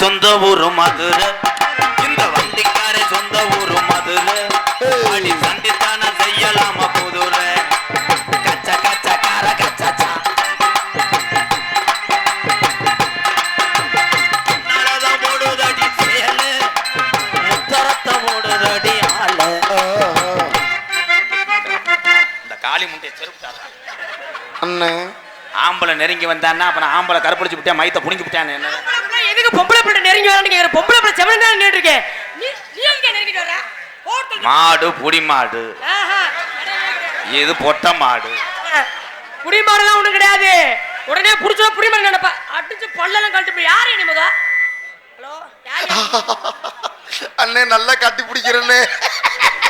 சொந்த ஊரு மதுரை. இந்த வண்டிக்கார சொந்த ஊரு மதுரை. அடி சண்டித்தான செய்யலாமா புதுரை. கச்ச கச்ச கார கச்சா போடுதடி சேலு. முத்தரத்தை போடுதடி ஆளு. இந்த காளி முட்டைய செருப்புட்டாரா அண்ணே. ஆம்பளை நெருங்கி வந்தான்னா அப்புறம் ஆம்பளை கருப்பிடிச்சு விட்டேன் மைத்த புடிஞ்சு விட்டான் என்ன? பொம்பளை பிள்ளை நெருங்கி வரான்னு கேக்குற பொம்பளை பிள்ளை செவன் தான் நின்றுட்டு இருக்கேன் நீ நீ எங்க நெருங்கிட்டு வர போட்டு மாடு புடி மாடு. இது பொட்டை மாடு. புடிமாரெல்லாம் ஒண்ணும் கிடையாது. உடனே புடிச்சா புடிமாரி நினைப்பா. அடிச்சு பல்லெல்லாம் கழட்டு போய் யாரு நீ ஹலோ அண்ணே நல்லா கட்டி பிடிக்கிறேன்னு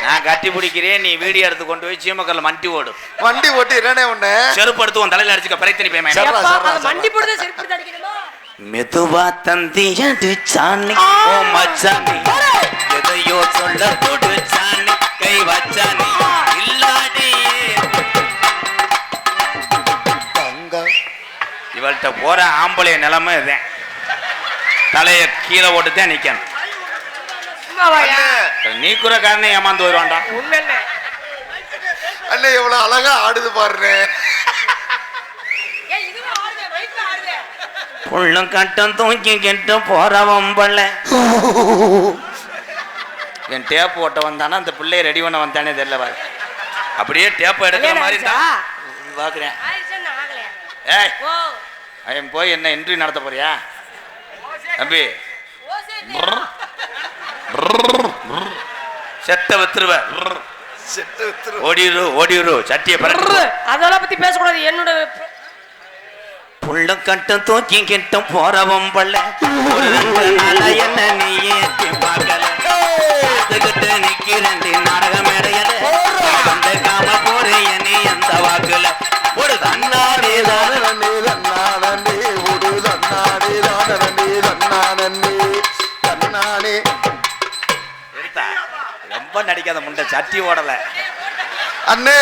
நான் கட்டி பிடிக்கிறேன் நீ வீடியோ எடுத்து கொண்டு போய் சீமக்கல்ல மண்டி ஓடு. வண்டி ஓட்டி என்னண்ணே ஒண்ணு செருப்பு எடுத்து உன் தலையில அடிச்சுக்க பிரச்சனை அந்த மண்டி போடுறது செருப்பு அடிக்கணுமா? மெதுவா தந்தி அடிச்சானி ஓ மச்சானி எதையோ சொல்ல துடிச்சானி கை வச்சானி. இல்லாடி தங்க. இவள்கிட்ட போற ஆம்பளை நிலைமை இதுதான் தலைய கீழே ஓட்டுதான் நிக்கணும். நீக்குற காரணம் ஏமாந்து வருவான்டா. உண்மை அண்ணே எவ்வளவு அழகா ஆடுது பாருண்ணே ஏய் இதுவும் ஆடுதே வயிற்று ஆடுதே புள்ளும் கட்டம் தூக்கி கெட்டு போறவம்பல என் டேப் ஓட்ட வந்தானா அந்த பிள்ளைய ரெடி பண்ண வந்தானே தெரியல பாரு. அப்படியே டேப் எடுக்கிற மாதிரி? தான் ஆகலையா? ஏய் ஓ. அவன் போய் என்ன என்ட்ரி நடத்த போறியா? தம்பி. செத்த வித்துருவ. ஓடிரு ஓடிரு சட்டியை அதெல்லாம் பத்தி பேசக்கூடாது. என்னோட புள்ள கட்டம் தூக்கி கிட்டும் போறவம் பள்ள என்ன நீ ஏத்தி பார்க்கல? பார்த்துக்கிட்டு நிக்கிறேன் நாடக மேடையில. காம போறேன் நீ வாக்குல. ஒரு தன்னாடி தன்னானே, தன்னானே, ஒரு தன்னானே, ரொம்ப நடிக்காத முண்டை சட்டி ஓடல. அண்ணே.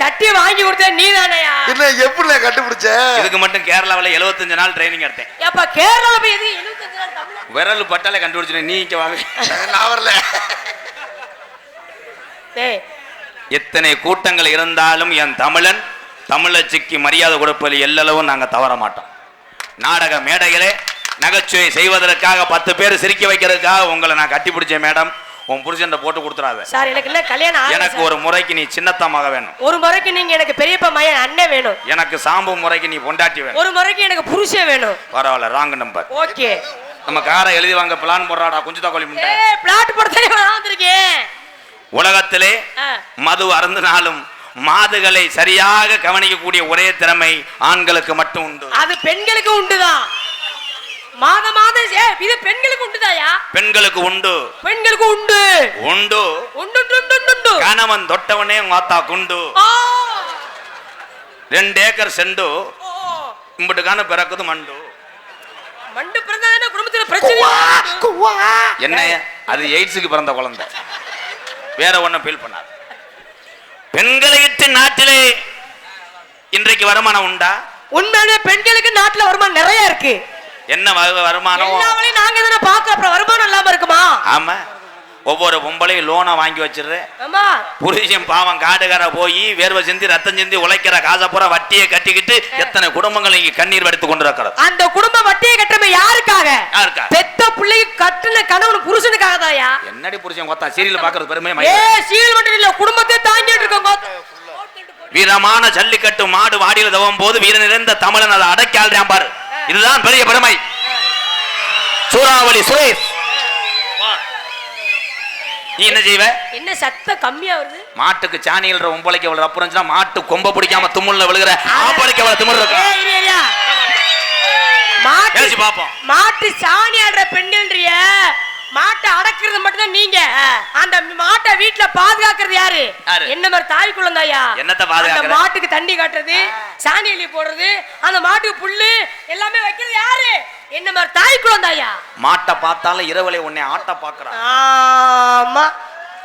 சட்டியை வாங்கி கொடுத்த நீ தானேயா என்ன எப்படி கண்டுபிடிச்ச? இதுக்கு மட்டும் கேரளாவில் 75 நாள் ட்ரைனிங் எடுத்தேன். ஏப்பா கேரளால போய் எது எழுபத்தஞ்சு நாள் தமிழ்? விரல் பட்டாலே கண்டுபிடிச்சிரு நீ இங்க வாங்க. நான் வரல. எத்தனை கூட்டங்கள் இருந்தாலும் என் தமிழன் தமிழச்சிக்கு மரியாதை கொடுப்பதில் எல்லளவும் நாங்கள் தவற மாட்டோம். நாடக மேடைகளே நகைச்சுவை செய்வதற்காக பத்து பேர் சிரிக்க வைக்கிறதுக்காக உங்களை நான் கட்டி பிடிச்சேன் மேடம். உன் புருஷன் போட்டு கொடுத்துறாத. சார் எனக்கு என்ன கல்யாணம் எனக்கு. ஒரு முறைக்கு நீ சின்னத்தமாக வேணும். ஒரு முறைக்கு நீங்க எனக்கு பெரியப்பா மயன் அண்ணன் வேணும். எனக்கு சாம்பு முறைக்கு நீ பொண்டாட்டி வேணும். ஒரு முறைக்கு எனக்கு புருஷன் வேணும். பரவாயில்ல ராங் நம்பர் ஓகே. நம்ம காரை எழுதி வாங்க பிளான் போடுறாடா முண்டை ஏய் பிளாட் நான் வந்திருக்கேன். உலகத்திலே மது அருந்தினாலும் மாதுகளை சரியாக கவனிக்கக்கூடிய ஒரே திறமை ஆண்களுக்கு மட்டும் உண்டு. அது பெண்களுக்கு உண்டுதான். மாத மாதம் இது பெண்களுக்கு உண்டுதாயா? பெண்களுக்கு உண்டு. பெண்களுக்கு உண்டு. உண்டு. உண்டு உண்டு, உண்டு கணவன் தொட்டவனே மாத்தா குண்டு. ரெண்டு ஏக்கர் செண்டு. இம்புட்டுக்கான பிறக்குது மண்டு. மண்டு பிறந்தாதானே குடும்பத்துல பிரச்சனை என்ன அது எய்ட்ஸுக்கு பிறந்த குழந்தை. வேற ஒண்ணும் ஃபீல் பண்ணாது. பெண்களை இட்டு நாட்டிலே இன்றைக்கு வருமானம் உண்டா? உண்மையாலுமே பெண்களுக்கு நாட்டுல வருமானம் நிறைய இருக்கு. என்ன வருமானம்? நாங்க தானே பாக்க அப்புறம் வருமானம் இல்லாம இருக்குமா? ஆமா. ஒவ்வொரு பொம்பளையும் லோனை வாங்கி வச்சிடுறேன் புருஷன் பாவம் காடுகார போய் வேர்வை சிந்தி ரத்தம் சிந்தி உழைக்கிற காசை பூரா வட்டியை கட்டிக்கிட்டு எத்தனை குடும்பங்கள் இங்க கண்ணீர் வடித்து கொண்டிருக்கிறது? அந்த குடும்ப வட்டியை கட்டுறமே யாருக்காக? யாருக்கா? பெத்த பிள்ளைக்கு கட்டுன கணவன் புருஷனுக்காக தாயா? என்னடி புருஷன் கொத்தா? சீரியல் பாக்குறது பெருமை ஏ. சீல் மட்டும் இல்ல குடும்பத்தை தாங்கிட்டு இருக்கோம் வீரமான ஜல்லிக்கட்டு மாடு வாடியில் தவம் போது வீர நிறைந்த தமிழன் அதை அடக்கி ஆள்றான் பாரு. இதுதான் பெரிய பெருமை. சூறாவளி சுரேஷ். நீ என்ன செய்வ? என்ன சத்தம் கம்மியா வருது? மாட்டுக்கு சாணியில் எவ்வளவு ரப்பு இருந்துச்சுன்னா மாட்டு கொம்ப பிடிக்காம தும்முள்ள விழுகிற ஆம்பளைக்கு எவ்வளவு திமிர். மாட்டு மாட்டு சாணி ஆடுற பெண்கள்ன்றிய மாட்டை அடக்குறது மட்டும்தான் நீங்க. அந்த மாட்டை வீட்டுல பாதுகாக்கிறது யாரு? என்ன மாதிரி தாய் குழந்தையா? என்னத்த அந்த பாதுகாக்கிற? மாட்டுக்கு தண்ணி காட்டுறது சாணி எலி போடுறது அந்த மாட்டுக்கு புல்லு எல்லாமே வைக்கிறது யாரு? என்ன மாதிரி தாய் குழந்தையா? மாட்டை பார்த்தாலும் இரவலை உன்னை ஆட்ட பாக்குறான் ஆமா.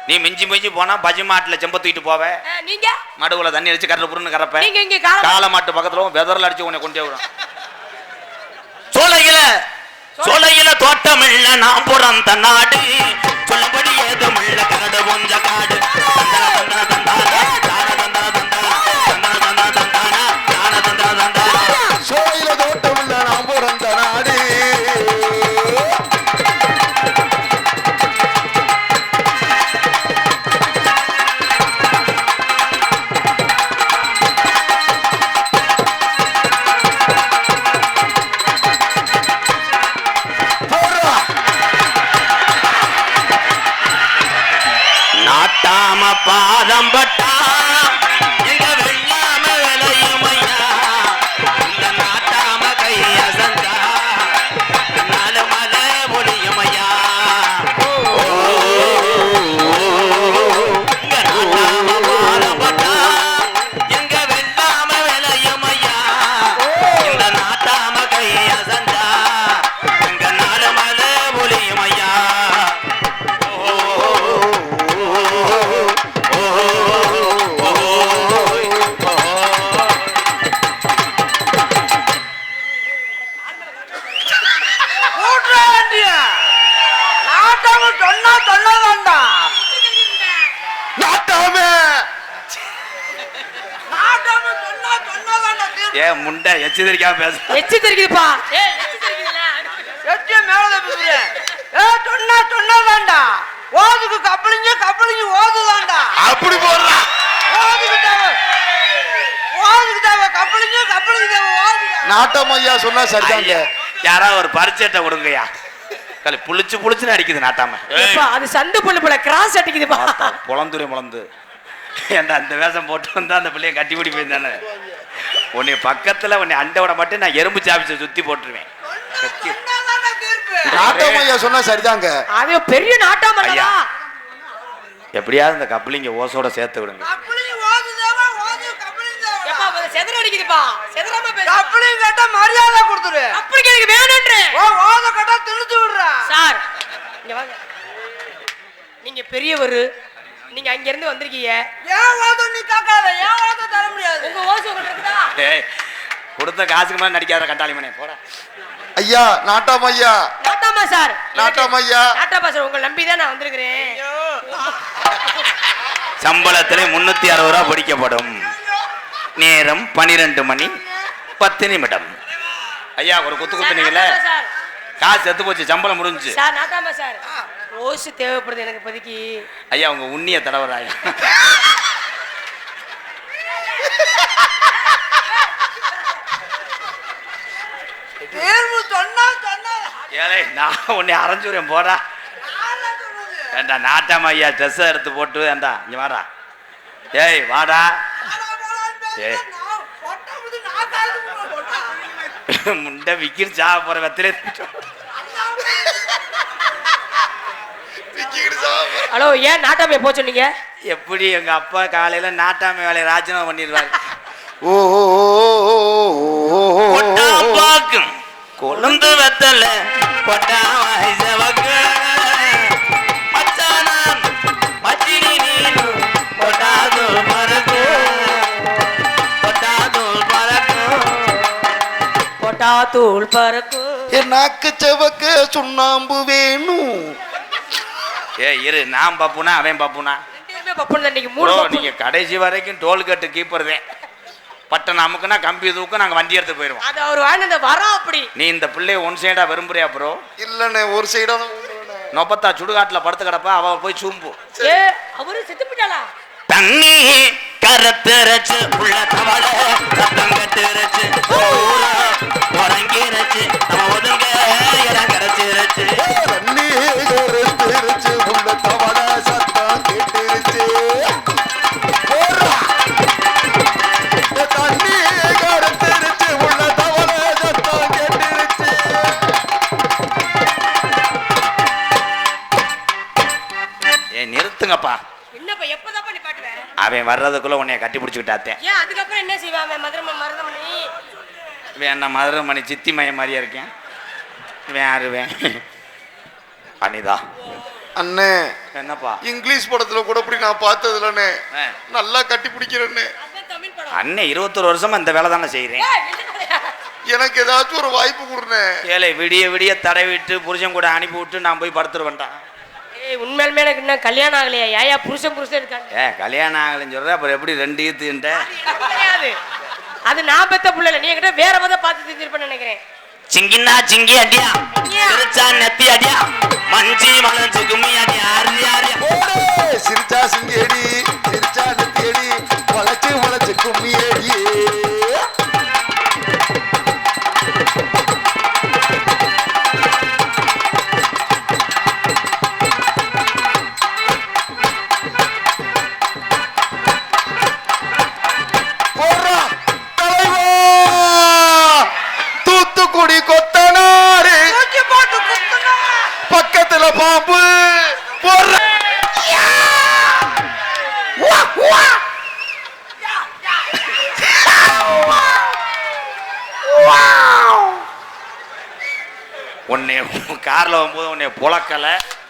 நீ மிஞ்சி மிஞ்சி போனா பஜி மாட்டுல செம்ப தூக்கிட்டு போவ. நீங்க? மடுவுல தண்ணி அடிச்சு கரை புருன்னு கறப்ப நீங்க இங்க கால மாட்டு பக்கத்துல வெதர்ல அடிச்சு உன்னை கொண்டே விடும். சோலையில சொலையில தோட்டமில்ல நான் பிறந்த நாடு. சொல்லபடி ஏதுமில்ல கரடு கொஞ்ச காடு. பேச எச்சி தெரிக்குதுப்பா எச்சி ஏ சொன்னா ஓதுக்கு கப்பலிங்க கப்பலிங்க ஓதுதாண்டா அப்படி போடுறா. ஓதுக்கு தேவை. ஓதுக்கு தேவை. கப்பலிங்க கப்பலிங்க தேவை. ஓதுங்க நாட்டம் ஐயா சொன்னா சரிதாங்க. ஐயா, யாராவது ஒரு பரிச்சேட்டை கொடுங்கய்யா. கலை புளிச்சு புளிச்சுன்னு அடிக்குது நாட்டாம. அது சந்து புல்லு போல கிராஸ் அடிக்குதுப்பா. புலந்துரை முளந்து ஏன்டா அந்த வேஷம் போட்டு வந்தா அந்த பிள்ளைய கட்டி பிடி போயிருந்தானே உன்னை பக்கத்துல உன்னை அண்டை விட மட்டும் நான் எறும்பு சாப்பிச்சு சுத்தி போட்டுருவேன். நாட்டம் ஐயா சொன்னா சரிதாங்க. அது பெரிய நாட்டாம ஐயா. எப்படியாவது இந்த கப்பலிங்க ஓசோட சேர்த்து விடுங்க. மரியாதை கொடுத்துரு. கப்பலிங் எனக்கு வேணும்ன்ற. ஓ ஓத கேட்டா திணிச்சு விடுறா. சார் இங்க வாங்க. நீங்க பெரியவர் நீங்க அங்க இருந்து வந்திருக்கீங்க. ஏன் ஓத நீ காக்காத ஏன் ஓத தர முடியாது? உங்க ஓசை கொண்டிருக்குதா ஏய் கொடுத்த காசுக்கு மேல நடிக்காத கட்டாளி மணி போட. ஐயா நாட்டாம் ஐயா. நாட்டாமா சார். நாட்டாம் ஐயா. நாட்டாமா சார் உங்களை நம்பி தான் நான் வந்திருக்கிறேன். சம்பளத்திலே முன்னூத்தி அறுபது ரூபா பிடிக்கப்படும் நேரம் பனிரெண்டு மணி பத்து நிமிடம். ஐயா ஒரு குத்து குத்துனீங்கல்ல? காசு செத்து போச்சு சம்பளம் முடிஞ்சு. சார் நாட்டாமா சார். ஓசு தேவைப்படுது எனக்கு இப்போதைக்கு. ஐயா உங்க உண்ணிய தடவராயா தேர்வு சொன்னா சொன்னா. ஏலே நான் உன்னை அரைஞ்சுறேன் போடா. ஏண்டா நாட்டாம ஐயா ட்ரெஸ் எடுத்து போட்டு ஏண்டா இங்க வாடா. ஏய் வாடா. ஏய். முண்டை விக்கிரி சாக வெத்திலே. ஹலோ ஏன் நாட்டாமைய போக சொன்னீங்க? எப்படி எங்க அப்பா காலையில நாட்டாமை வேலையை ராஜினாமா பண்ணிடுவாரு? ஓ ஓ, ஓ, ஓ, ஓ. பாக்கும். கொழுந்து வெத்தல கொட்டா வாய்சவக்கு மச்சானான் மச்சினி நீனு கொட்டாது பறக்கும் என் நாக்கு செவக்க சுண்ணாம்பு வேணும். ஏ இரு நான் பப்புனா அவன் பப்புனா? தான் நீங்க கடைசி வரைக்கும் டோல் கட்டு கீப்பர்தே பட்டை நமக்குன்னா கம்பி தூக்கம் நாங்க வண்டி எடுத்து போயிடுவோம் அது அவர் வாங்கி அந்த வரோம் அப்படி. நீ இந்த பிள்ளைய ஒன் சைடா விரும்புறியா ப்ரோ இல்லண்ணே ஒரு சைடா தான். நொப்பத்தா சுடுகாட்டுல படுத்து கிடப்பா அவ போய் சூம்பு. ஏ அவரு செத்து போயிட்டாளா தண்ணி கரத்திரச்சு உள்ள தவளை ரத்தம் கட்டிருச்சு உறங்கிருச்சு நம்ம ஒதுங்க இடம் நிறுத்துங்கப்பா. என்னப்பா எப்பதாப்பா நீ அவன் வர்றதுக்குள்ள உன்னைய கட்டி பிடிச்சிக்கிட்டாத்தேன் ஏன் அதுக்கப்புறம் என்ன செய்வான் அவன் மதுரை மருதமணி? இவன் என்ன மதுரை மணி சித்தி மையம் மாதிரியா இருக்கேன்? இவன் யாருவேன் அனிதா. அண்ணே என்னப்பா? இங்கிலீஷ் படத்துல கூட இப்படி நான் பார்த்தது இல்லண்ணே ஆ. நல்லா கட்டி பிடிக்கிறேன்னு அண்ணன் இருபத்தொரு வருஷமா இந்த வேலை தானே கதையா? எனக்கு ஏதாச்சும் ஒரு வாய்ப்பு கொடுண்ணே. ஏழை விடிய விடிய தடவிட்டு புருஷன் கூட அனுப்பி விட்டு நான் போய் படுத்துருவேன்டா. ஏய் உண்மையிலுமே எனக்கு இன்னும் கல்யாணம் ஆகலையா. ஏயா புருஷன் புருஷன் இருக்காங்க. ஏ கல்யாணம் ஆகலைன்னு சொல்ற அப்புறம் எப்படி ரெண்டு ஈத்துன்ற கிடையாது அது நான் பெத்த புள்ள இல்ல நீ என்கிட்ட வேற பதம் பார்த்து தெரிஞ்சிருப்பேன்னு நினைக்கிறேன். சிங்கினா சிங்கி அடியா. திருச்சா நெத்தி அடியா மஞ்சி மலஞ்சு கும்மி அடியா உன்னை கார்ல வரும்போது உன்னை புழக்கல.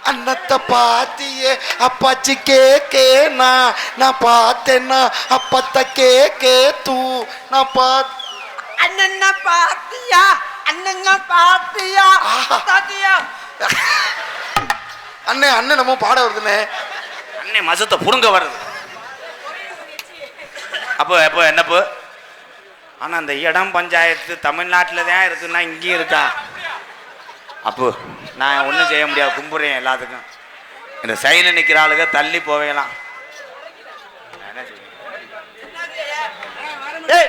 அன்னத்தை பாத்தியே அப்பாச்சி கேக்கேனா நான் பார்த்தேன்னா அப்பத்த கேக்கே தூ நான் பாத் அண்ணன் பாத்தியா? அண்ணன் பாத்தியா? பாத்தியா? அண்ணே அண்ணன் நம்ம பாட வருதுண்ணே. அன்னை மசத்தை புடுங்க வருது. அப்போ எப்போ என்னப்போ? ஆனா அந்த இடம் பஞ்சாயத்து தமிழ்நாட்டில் தான் இருக்குன்னா இங்கேயும் இருக்கா? அப்போ நான் ஒன்றும் செய்ய முடியாது கும்பிட்றேன் எல்லாத்துக்கும். இந்த சைடில் நிற்கிற ஆளுங்க தள்ளி போவேலாம்.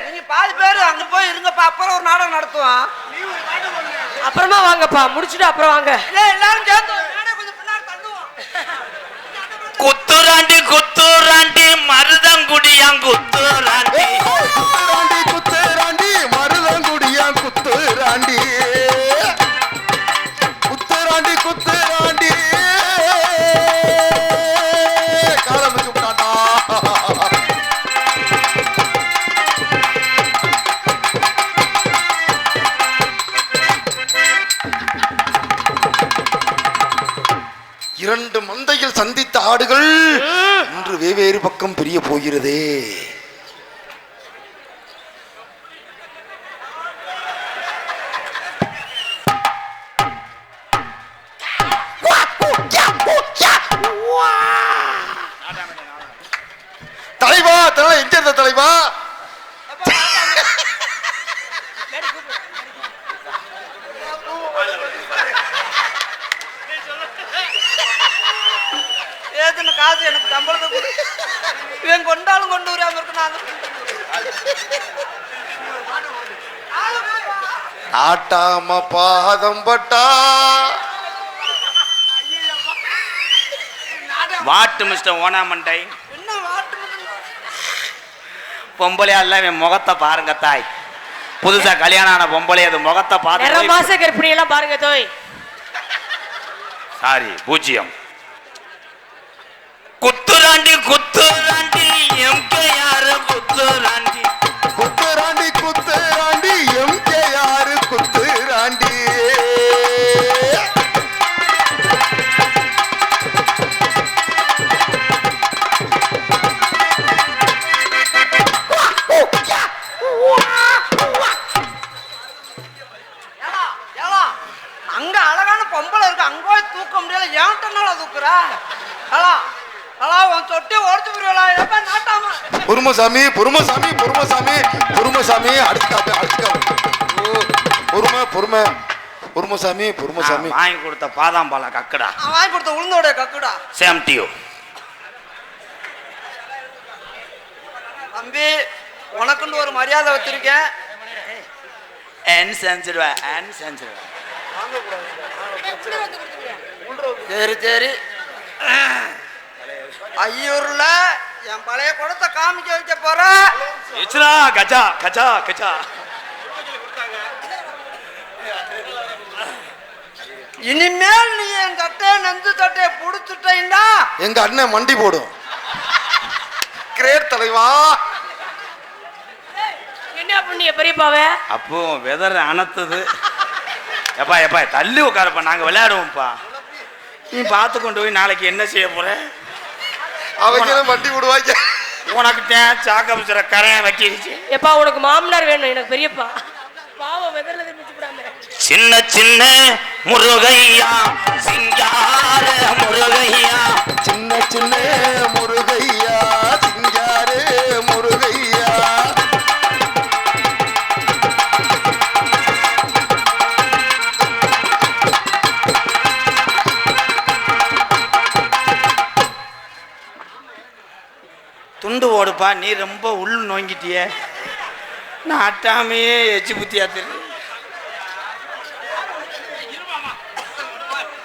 நீங்க பாதி பேரு அங்க போய் இருங்கப்பா அப்புறம் ஒரு நாடகம் நடத்துவான் அப்புறமா வாங்கப்பா முடிச்சுட்டு அப்புறம் வாங்க. எல்லாரும் சேர்ந்து குத்துராண்டி குத்துராண்டி மருதங்குடியாங் குத்துராண்டி. குத்துராண்டி குத்துராண்டி மருதங்குடியா குத்துராண்டி குத்துராண்டி. இரண்டு மந்தையில் சந்தித்த ஆடுகள் இன்று வெவ்வேறு பக்கம் பிரிய போகிறதே. ஏதுன்னு காசு எனக்கு சம்பளத்தை கொடு. இவன் கொண்டாலும் கொண்டு வராம இருக்கு நான் ஆட்டாம பாதம் பட்டா. வாட்டு மிஸ்டர் ஓனாமண்டை. என்ன வாட்டு பொம்பளையா இல்ல இவன் முகத்தை பாருங்க தாய். புதுசா கல்யாணம் ஆன பொம்பளை அது முகத்தை பார்த்து மாச எல்லாம் பாருங்க தோய். சாரி பூஜ்ஜியம். குத்துராண்டி குத்துராண்டி எம்கேஆர் குத்துராண்டி பொறுமசாமி பொறுமசாமி பொறுமசாமி. ஓ, பொறுமை பொறுமை. பொறுமசாமி பொறுமசாமி. வாங்கி கொடுத்த பாதாம் பாலா கக்கடா. வாங்கி கொடுத்த உளுந்தோட கக்குடா. சேம் டியூ தம்பி உனக்குன்னு ஒரு மரியாதை வச்சிருக்கேன். என் செஞ்சிருவேன் என் செஞ்சிருவேன் சரி சரி. ஐயூர்ல என் பழைய குடத்தை காமிக்க வைக்க போற? இச்சுரா கஜா கஜா கஜா. இனிமேல் நீ என் தட்டையை நெஞ்சு தட்டையை புடிச்சுட்டீங்கன்னா எங்க அண்ணன் மண்டி போடும். கிரேட் தலைவா. என்ன பண்ணீங்க பெரியப்பாவே? அப்போ வெதர் அனத்துது எப்பா எப்பா தள்ளி உட்காரப்பா நாங்க விளையாடுவோம்ப்பா. நீ பார்த்து கொண்டு போய் நாளைக்கு என்ன செய்ய போற? அவங்க மண்டி போடுவாங்க உனக்கு தேன் சாக்க பிடிச்சிற கரையை வைக்கிடுச்சு எப்பா உனக்கு மாமனார் வேணும் எனக்கு பெரியப்பா. பாவம் வெதர்ல திரும்பிச்சு சின்ன சின்ன முருகையா சிங்கார முருகையா. சின்ன சின்ன முருகையா. துண்டு ஓடுப்பா நீ ரொம்ப உள் நோங்கிட்டிய. நான் அட்டாமையே எச்சி புத்தியா தெரியும்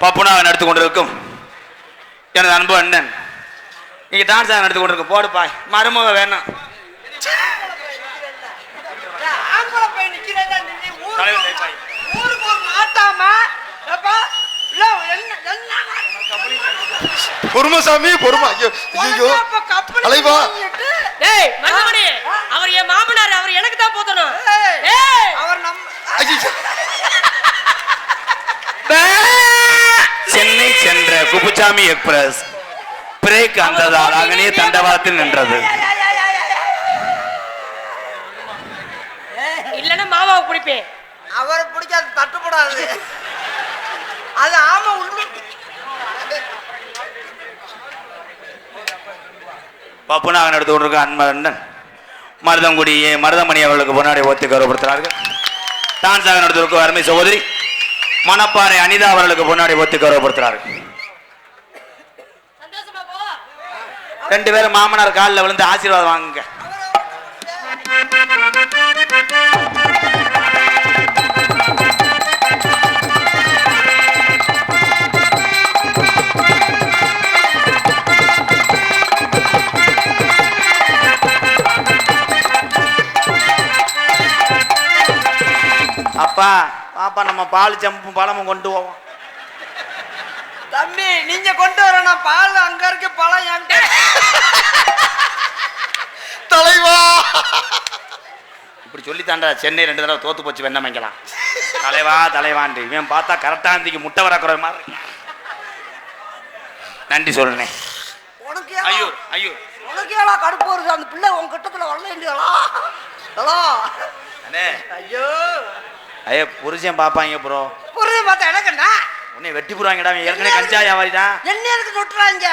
பப்புனாக நடத்து கொண்டிருக்கும். எனது அன்பு அண்ணன். நீங்க டான்ஸ் நடத்து கொண்டிருக்கும். போடுப்பா. மருமக வேணாம் ஆம்பளை பையன் நிக்கிறேன்டா நின்னு ஊருக்கு தலைவர் ஒரு தைப்பாய். ஊருக்கு ஒரு நாட்டாம ஏப்பா இல்ல என்ன என்ன பொறுமசாமி பொறுமா. ஐயோ. வாங்கிட்டு, டேய் மருதமணி அவர் என் மாமனார் அவர் எனக்கு தான் போத்தணும். ஏய், அவர் நம்ம ஐயோ சென்னை சென்ற குப்புசாமி எக்ஸ்பிரஸ். பிரேக் அந்ததால் அங்கனே தண்டவாளத்தில் நின்றது. இல்லன்னா மாமாவை பிடிப்பேன். அவரை பிடிக்காது தட்டுப்படாது. அது ஆமா உள்ளு பப்புனாக நடத்து கொண்டிருக்கும் அன்பு அண்ணன் மருதங்குடி ஏ. மருதமணி அவர்களுக்கு முன்னாடி ஒத்தி கௌரவப்படுத்துகிறார்கள். டான்ஸாக நடத்திருக்கும் அருமை சகோதரி மணப்பாறை அனிதா அவர்களுக்கு முன்னாடி ஒத்தி கௌரவப்படுத்துகிறார்கள். ரெண்டு பேரும் மாமனார் காலில் விழுந்து ஆசீர்வாதம் வாங்குங்க. அப்பா பாப்பா நம்ம பால் சம்பும் பழமும் கொண்டு போவோம். தம்பி நீங்க கொண்டு வரணும். பால் அங்க இருக்கு பழம் என்கிட்ட. தலைவா! இப்படி சொல்லி தாண்டா சென்னை ரெண்டு தடவை தோத்து போச்சு வெண்ணமைக்கலாம் தலைவா தலைவான்ட்டு இவன் பார்த்தா கரெக்டாக இருந்துக்கு முட்டை வரக்குற மாதிரி. நன்றி சொல்லுனேன் உனக்கு ஐயோ ஐயோ உனக்கு ஏலா கடுப்பு வருது? அந்த பிள்ளை உன் கிட்டத்துல வரல இல்லையா ஹலோ. அண்ணே. ஐயோ. ஐயா புருஷன் பார்ப்பாங்க ப்ரோ புரியுது பார்த்தா எனக்குண்ணா உன்னை வெட்டி போடுவாங்கடா அவன் ஏற்கனவே கஞ்சா வியாபாரிதான் என்ன எதுக்கு நொட்டுறாங்க?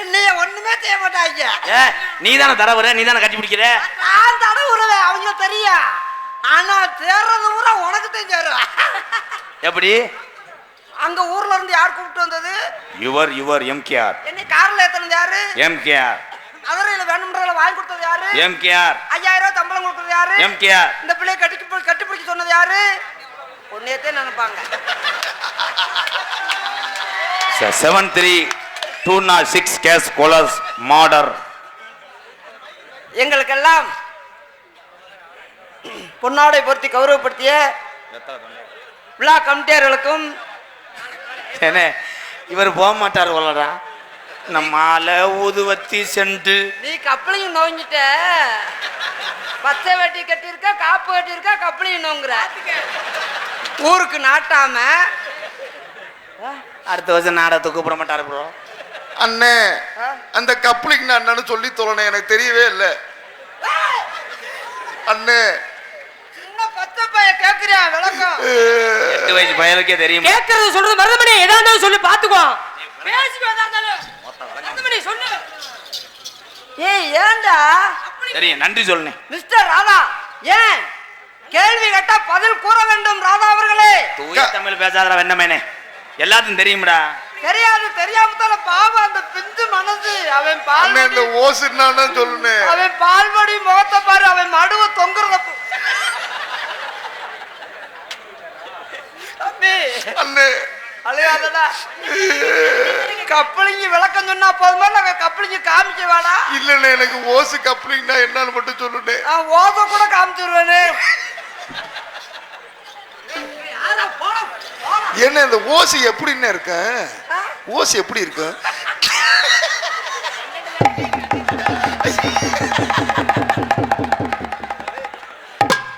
என்னைய ஒண்ணுமே செய்ய மாட்டாங்க. ஏ நீ தானே தரவுற நீ தானே கட்டி பிடிக்கிற? நான் தடை விடுவேன் அவங்க தெரியும். ஆனா தேர்றது பூரா உனக்கு தான் சேரும். எப்படி? அங்க ஊர்ல இருந்து யார் கூப்பிட்டு வந்தது? Your your MKR. என்னை கார்ல ஏத்துனது யாரு? எம்கேஆர். மதுரையில வேணும்ன்றத வாங்கி கொடுத்தது யாரு? எம்கேஆர். ஐயாயிரம் ரூபாய் சம்பளம் கொடுத்தது யாரு? எம்கேஆர். இந்த பிள்ளைய கட்டி கட்டி பிடிக்க சொன்னது யாரு? பொண்ணையத்தே நினைப்பாங்க. Seven three two nought six case goals murder எங்களுக்கெல்லாம் பொன்னாடை பொருத்தி கௌரவப்படுத்திய விழா கமிட்டியார்களுக்கும் இவர் போக மாட்டார் போலடா. நம்ம மாலை ஊதுவத்தி சென்று நீ கப்பலையும் நோங்கிட்ட பச்சை வெட்டி கட்டியிருக்க காப்பு கட்டியிருக்க கப்பலையும் நோங்குற. ஊருக்கு நாட்டாம. அடுத்த வருஷம் நாடகத்தை கூப்பிட மாட்டார் ப்ரோ அண்ணே அந்த கப்ளிங் நான் என்னன்னு சொல்லி தொலைனே எனக்கு தெரியவே இல்லை. அண்ணே. கேக்குறியா விளக்கம்? எட்டு வயசு பையனுக்கே தெரியும். கேட்கறது சொல்றது மருதமணி எதா இருந்தாலும் சொல்லி பாத்துக்கோ ஏய் ஏன்டா? தெரியும் நன்றி சொல்லுனேன் மிஸ்டர் ராதா ஏன்? கேள்வி கேட்டா பதில் கூற வேண்டும் ராதா அவர்களே. தூய தமிழ் பேசாதடா வெண்ணமேனே. எல்லாத்தையும் தெரியும்டா. தெரியாது தெரியாம தான பாவம் அந்த பிஞ்சு மனசு. அவன் பால் இந்த ஓசு என்னன்னு சொல்லுனே அவன் பால்படி முகத்தை பாரு அவன் மடுவ தொங்குறத அண்ணே. அழுகாதடா கப்பலிங்க விளக்கம் சொன்னா போதுமா? நாங்க கப்பலிங்க காமிக்க வேடா இல்லண்ணே எனக்கு ஓசு கப்ளிங்னா என்னன்னு மட்டும் சொல்லுனே நான் ஓத கூட காமிச்சிருவேனே. என்ன இந்த ஓசு எப்படின்னு இருக்க? ஓசு எப்படி இருக்கு?